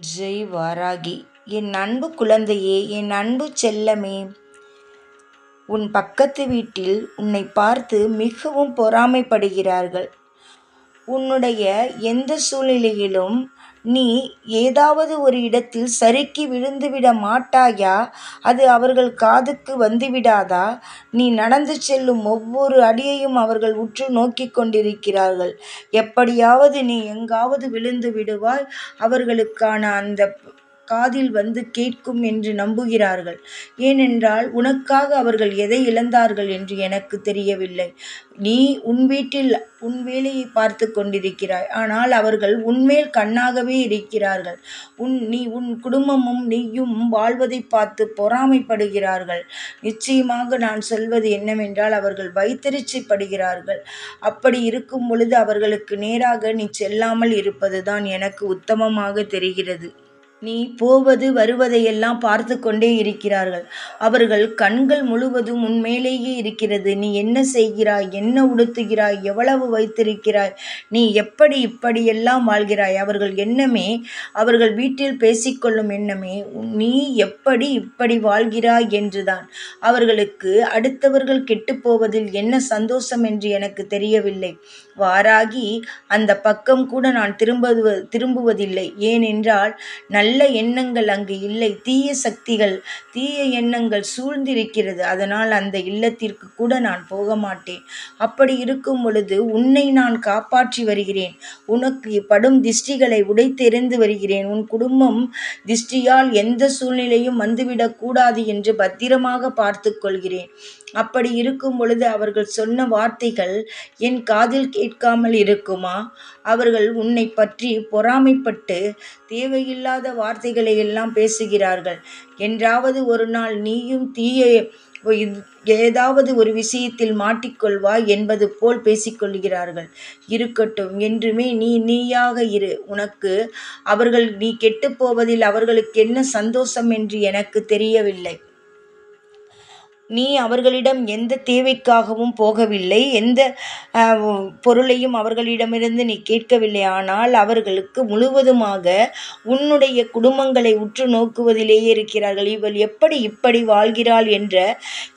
ஜெய் வாராகி என் அன்பு குழந்தையே என் அன்பு செல்லமே உன் பக்கத்து வீட்டில் உன்னை பார்த்து மிகவும் பொறாமைப்படுகிறார்கள். உன்னுடைய எந்த சூழ்நிலையிலும் நீ ஏதாவது ஒரு இடத்தில் சறுக்கி விழுந்துவிட மாட்டாயா? அது அவர்கள் காதுக்கு வந்துவிடாதா? நீ நடந்து செல்லும் ஒவ்வொரு அடியையும் அவர்கள் உற்று நோக்கிக் கொண்டிருக்கிறார்கள். எப்படியாவது நீ எங்காவது விழுந்து விடுவாய். அவர்களுக்கான அந்த காதில் வந்து கேட்கும் என்று நம்புகிறார்கள். ஏனென்றால் உனக்காக அவர்கள் எதை இழந்தார்கள் என்று எனக்கு தெரியவில்லை. நீ உன் வீட்டில் உன் வேலையை பார்த்து கொண்டிருக்கிறாய். ஆனால் அவர்கள் உன்மேல் கண்ணாகவே இருக்கிறார்கள். உன் நீ உன் குடும்பமும் நீயும் வாழ்வதை பார்த்து பொறாமைப்படுகிறார்கள். நிச்சயமாக நான் சொல்வது என்னவென்றால் அவர்கள் வைத்தறிச்சைப்படுகிறார்கள் அப்படி இருக்கும் பொழுது அவர்களுக்கு நேராக நீ செல்லாமல் இருப்பதுதான் எனக்கு உத்தமமாக தெரிகிறது. நீ போவது வருவதையெல்லாம் பார்த்து கொண்டே இருக்கிறார்கள். அவர்கள் கண்கள் முழுவதும் உன்மேலேயே இருக்கிறது. நீ என்ன செய்கிறாய்? என்ன உடுத்துகிறாய்? எவ்வளவு வைத்திருக்கிறாய்? நீ எப்படி இப்படியெல்லாம் வாழ்கிறாய்? அவர்கள் எண்ணமே அவர்கள் வீட்டில் பேசிக்கொள்ளும் எண்ணமே நீ எப்படி இப்படி வாழ்கிறாய் என்றுதான். அவர்களுக்கு அடுத்தவர்கள் கெட்டுப்போவதில் என்ன சந்தோஷம் என்று எனக்கு தெரியவில்லை. வாராகி அந்த பக்கம் கூட நான் திரும்ப திரும்புவதில்லை. ஏனென்றால் நல்ல நல்ல எண்ணங்கள் அங்கு இல்லை. தீய சக்திகள் தீய எண்ணங்கள் சூழ்ந்திருக்கிறது. அதனால் அந்த இல்லத்திற்கு கூட நான் போக மாட்டேன் அப்படி இருக்கும் பொழுது உன்னை நான் காப்பாற்றி வருகிறேன். உனக்கு படும் திஷ்டிகளை உடைத்தெறிந்து வருகிறேன். உன் குடும்பம் திஷ்டியால் எந்த சூழ்நிலையும் வந்துவிடக்கூடாது என்று பத்திரமாக பார்த்து கொள்கிறேன். அப்படி இருக்கும் பொழுது அவர்கள் சொன்ன வார்த்தைகள் என் காதில் கேட்காமல் இருக்குமா? அவர்கள் உன்னை பற்றி பொறாமைப்பட்டு தேவையில்லாத வார்த்தைகளை எல்லாம் பேசுகிறார்கள். என்றாவது ஒரு நாள் நீயும் தீய ஏதாவது ஒரு விஷயத்தில் மாட்டிக்கொள்வாய் என்பது போல் பேசிக்கொள்கிறார்கள். இருக்கட்டும் என்றுமே நீ நீயாக இரு. உனக்கு அவர்கள் நீ கெட்டுப்போவதில் அவர்களுக்கு என்ன சந்தோஷம் என்று எனக்கு தெரியவில்லை. நீ அவர்களிடம் எந்த தேவைக்காகவும் போகவில்லை எந்த பொருளையும் அவர்களிடமிருந்து நீ கேட்கவில்லை. ஆனால் அவர்களுக்கு முழுவதுமாக உன்னுடைய குடும்பங்களை உற்று நோக்குவதிலேயே இருக்கிறார்கள். இவள் எப்படி இப்படி வாழ்கிறாள் என்ற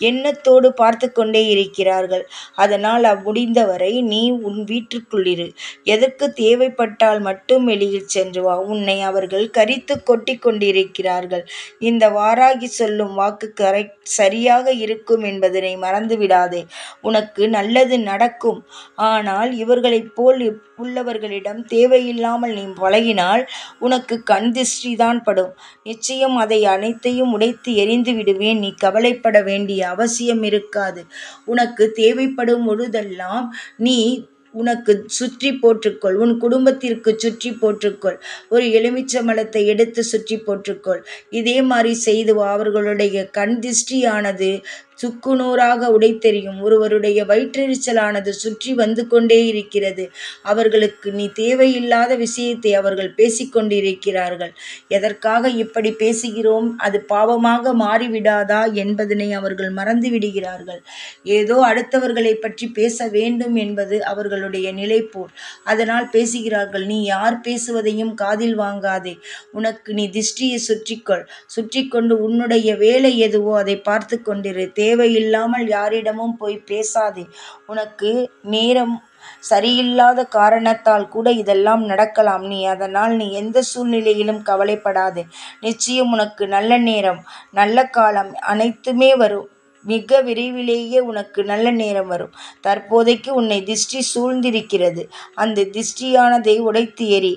எண்ணத்தோடு பார்த்து கொண்டே இருக்கிறார்கள். அதனால் முடிந்தவரை நீ உன் வீட்டிற்குள்ளிரு எதற்கு தேவைப்பட்டால் மட்டும் வெளியில் சென்று வா. உன்னை அவர்கள் கரித்து கொட்டி கொண்டிருக்கிறார்கள். இந்த வாராகி சொல்லும் வாக்கு கரெக்ட் சரியாக இருக்கும் என்பதனை மறந்துவிடாதே. உனக்கு நல்லது நடக்கும். ஆனால் இவர்களைப் போல் உள்ளவர்களிடம் தேவையில்லாமல் நீ பழகினால் உனக்கு கண் தான் படும். நிச்சயம் அதை அனைத்தையும் உடைத்து எரிந்து விடுவேன். நீ கவலைப்பட வேண்டிய அவசியம் இருக்காது. உனக்கு தேவைப்படும் பொழுதெல்லாம் நீ உனக்கு சுற்றி போற்றுக்கொள். உன் குடும்பத்திற்கு சுற்றி போற்றுக்கொள். ஒரு எலுமிச்சம்பழத்தை எடுத்து சுற்றி போற்றுக்கொள். இதே மாதிரி செய்து அவர்களுடைய கண் திருஷ்டியானது சுக்குநூறாக உடைத்தெறியும். ஒருவருடைய வயிற்றெரிச்சலானது சுற்றி வந்து கொண்டே இருக்கிறது. அவர்களுக்கு நீ தேவையில்லாத விஷயத்தை அவர்கள் பேசிக்கொண்டிருக்கிறார்கள் எதற்காக இப்படி பேசுகிறோம்? அது பாவமாக மாறிவிடாதா என்பதனை அவர்கள் மறந்து விடுகிறார்கள். ஏதோ அடுத்தவர்களை பற்றி பேச வேண்டும் என்பது அவர்களுடைய நிலைப்போல். அதனால் பேசுகிறார்கள் நீ யார் பேசுவதையும் காதில் வாங்காதே. உனக்கு நீ திஷ்டியை சுற்றிக்கொள். சுற்றிக்கொண்டு உன்னுடைய வேலை எதுவோ அதை பார்த்து கொண்டிரு. தேவையில்லாமல் யாரிடமும் போய் பேசாதே. உனக்கு நேரம் சரியில்லாத காரணத்தால் கூட இதெல்லாம் நடக்கலாம். நீ அதனால் நீ எந்த சூழ்நிலையிலும் கவலைப்படாதே. நிச்சயம் உனக்கு நல்ல நேரம் நல்ல காலம் அனைத்துமே வரும். மிக விரைவிலேயே உனக்கு நல்ல நேரம் வரும். தற்போதைக்கு உன்னை திஷ்டி சூழ்ந்திருக்கிறது. அந்த திஷ்டியானதை உடைத்து எறி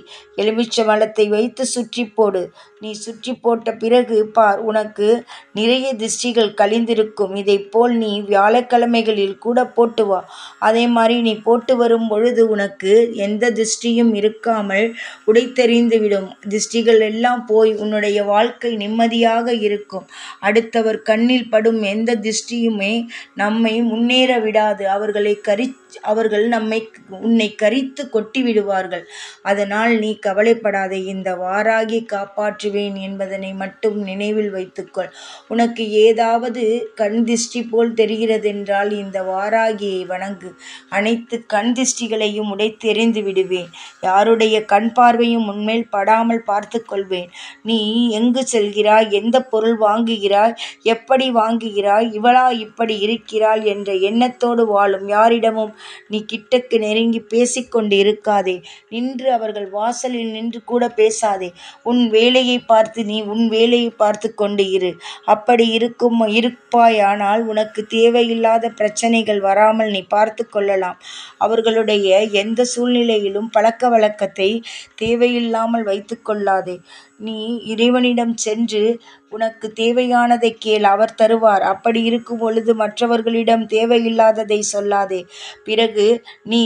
மலத்தை வைத்து சுற்றி போடு. நீ சுற்றி போட்ட பிறகு பார் உனக்கு நிறைய திஷ்டிகள் கழிந்திருக்கும். போல் நீ வியாழக்கிழமைகளில் கூட போட்டு வா. அதே மாதிரி நீ போட்டு வரும் பொழுது உனக்கு எந்த திஷ்டியும் இருக்காமல் உடைத்தெறிந்துவிடும் திஷ்டிகள் எல்லாம் போய் உன்னுடைய வாழ்க்கை நிம்மதியாக இருக்கும். அடுத்தவர் கண்ணில் படும் எந்த திருஷ்டியுமே நம்மை முன்னேற விடாது. அவர்களை கரி அவர்கள் நம்மை உன்னை கரித்து கொட்டி விடுவார்கள். அதனால் நீ கவலைப்படாதே. இந்த வாராகி காப்பாற்றுவேன் என்பதனை மட்டும் நினைவில் வைத்துக்கொள். உனக்கு ஏதாவது கண் திஷ்டி போல் தெரிகிறதென்றால் இந்த வாராகியை வணங்கு. அனைத்து கண் திஷ்டிகளையும் உடைத்தெறிந்து விடுவேன். யாருடைய கண் பார்வையும் உன்மேல் படாமல் பார்த்து கொள்வேன். நீ எங்கு செல்கிறாய்? எந்த பொருள் வாங்குகிறாய்? எப்படி வாங்குகிறாய்? இவளா இப்படி இருக்கிறாள் என்ற எண்ணத்தோடு வாழும் யாரிடமும் நீ கிட்டக்கு நெருங்கி பேசிக்கொண்டு இருக்காதே. நின்று அவர்கள் வாசலில் நின்று கூட பேசாதே. உன் வேலையைப் பார்த்து நீ உன் வேலையை பார்த்து கொண்டு இரு. அப்படி இருக்கும் இருப்பாயானால் உனக்கு தேவையில்லாத பிரச்சனைகள் வராமல் நீ பார்த்து கொள்ளலாம். அவர்களுடைய எந்த சூழ்நிலையிலும் பழக்க வழக்கத்தை தேவையில்லாமல் வைத்து கொள்ளாதே. நீ இறைவனிடம் சென்று உனக்கு தேவையானதைக் கேள் அவர் தருவார். அப்படி இருக்கும் பொழுது மற்றவர்களிடம் தேவையில்லாததை சொல்லாதே. பிறகு நீ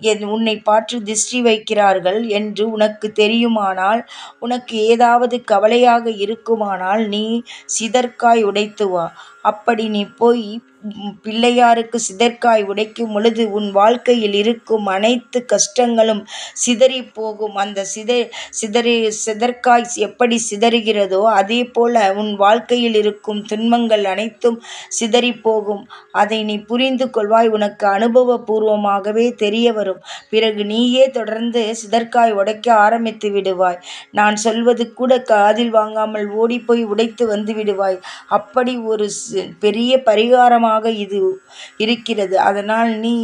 என் உன்னை பார்த்து திஷ்டி வைக்கிறார்கள் என்று உனக்கு தெரியுமானால் உனக்கு ஏதாவது கவலையாக இருக்குமானால் நீ சிதற்காய் உடைத்து வா. அப்படி நீ போய் பிள்ளையாருக்கு சிதற்காய் உடைக்கும் பொழுது உன் வாழ்க்கையில் இருக்கும் அனைத்து கஷ்டங்களும் சிதறிப் போகும். அந்த சிதறி சிதற்காய் எப்படி சிதறுகிறதோ அதே போல உன் வாழ்க்கையில் இருக்கும் துன்பங்கள் அனைத்தும் சிதறிப் போகும். அதை நீ புரிந்து கொள்வாய். உனக்கு அனுபவபூர்வமாகவே தெரிய வரும். பிறகு நீயே தொடர்ந்து சிதற்காய் உடைக்க ஆரம்பித்து விடுவாய். நான் சொல்வது கூட காதில் வாங்காமல் ஓடிப்போய் உடைத்து வந்து விடுவாய். அப்படி ஒரு பெரிய பரிகாரமாக இது இருக்கிறது. அதனால் நீ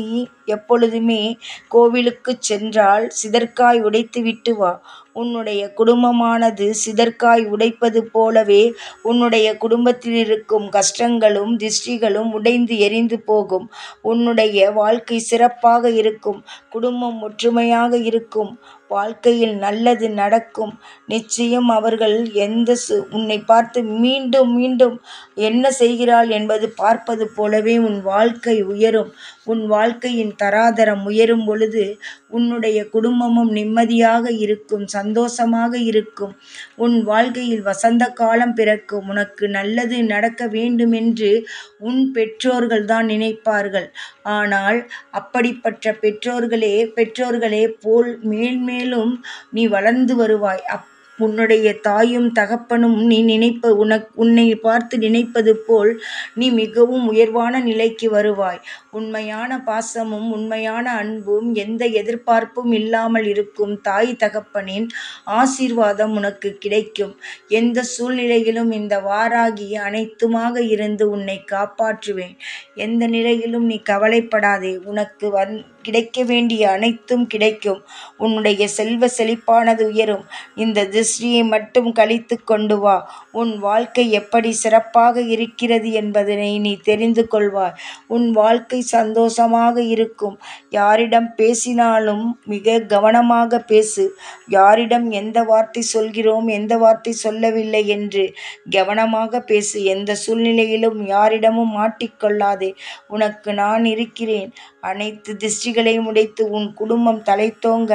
எப்பொழுதுமே கோவிலுக்குச் சென்றால் சிதற்காய் உடைத்துவிட்டு வா. உன்னுடைய குடும்பமானது சிதற்காய் உடைப்பது போலவே உன்னுடைய குடும்பத்திலிருக்கும் கஷ்டங்களும் திஷ்டிகளும் உடைந்து எரிந்து போகும். உன்னுடைய வாழ்க்கை சிறப்பாக இருக்கும். குடும்பம் ஒற்றுமையாக இருக்கும். வாழ்க்கையில் நல்லது நடக்கும். நிச்சயம் அவர்கள் எந்த உன்னைப் பார்த்து மீண்டும் மீண்டும் என்ன செய்கிறாள் என்பது பார்ப்பது போலவே உன் வாழ்க்கை உயரும். உன் வாழ்க்கையின் தராதரம் உயரும் பொழுது உன்னுடைய குடும்பமும் நிம்மதியாக இருக்கும் சந்தோஷமாக இருக்கும். உன் வாழ்க்கையில் வசந்த காலம் பிறக்கும். உனக்கு நல்லது நடக்க வேண்டுமென்று உன் பெற்றோர்கள்தான் நினைப்பார்கள். ஆனால் அப்படிப்பட்ட பெற்றோர்களே பெற்றோர்களே போல் மேல்மேலும் நீ வளர்ந்து வருவாய். அப் உன்னுடைய தாயும் தகப்பனும் நீ நினைப்ப உன்னைப் பார்த்து நினைப்பது போல் நீ மிகவும் உயர்வான நிலைக்கு வருவாய். உண்மையான பாசமும் உண்மையான அன்பும் எந்த எதிர்பார்ப்பும் இல்லாமல் இருக்கும் தாய் தகப்பனின் ஆசீர்வாதம் உனக்கு கிடைக்கும். எந்த சூழ்நிலையிலும் இந்த வாராகி அனைத்துமாக இருந்து உன்னை காப்பாற்றுவேன். எந்த நிலையிலும் நீ கவலைப்படாதே. உனக்கு வந் கிடைக்க வேண்டிய அனைத்தும் கிடைக்கும். உன்னுடைய செல்வ செழிப்பானது உயரும். இந்த திருஷ்டியை மட்டும் கழித்து கொண்டு வா. உன் வாழ்க்கை எப்படி சிறப்பாக இருக்கிறது என்பதனை நீ தெரிந்து கொள்வாய். உன் வாழ்க்கை சந்தோஷமாக இருக்கும். யாரிடம் பேசினாலும் மிக கவனமாக பேசு. யாரிடம் எந்த வார்த்தை சொல்கிறோம் எந்த வார்த்தை சொல்லவில்லை என்று கவனமாக பேசு. எந்த சூழ்நிலையிலும் யாரிடமும் மாட்டிக்கொள்ளாதே உனக்கு நான் இருக்கிறேன். அனைத்து திஷ்டிகளையும் உடைத்து உன் குடும்பம் தலைத்தோங்க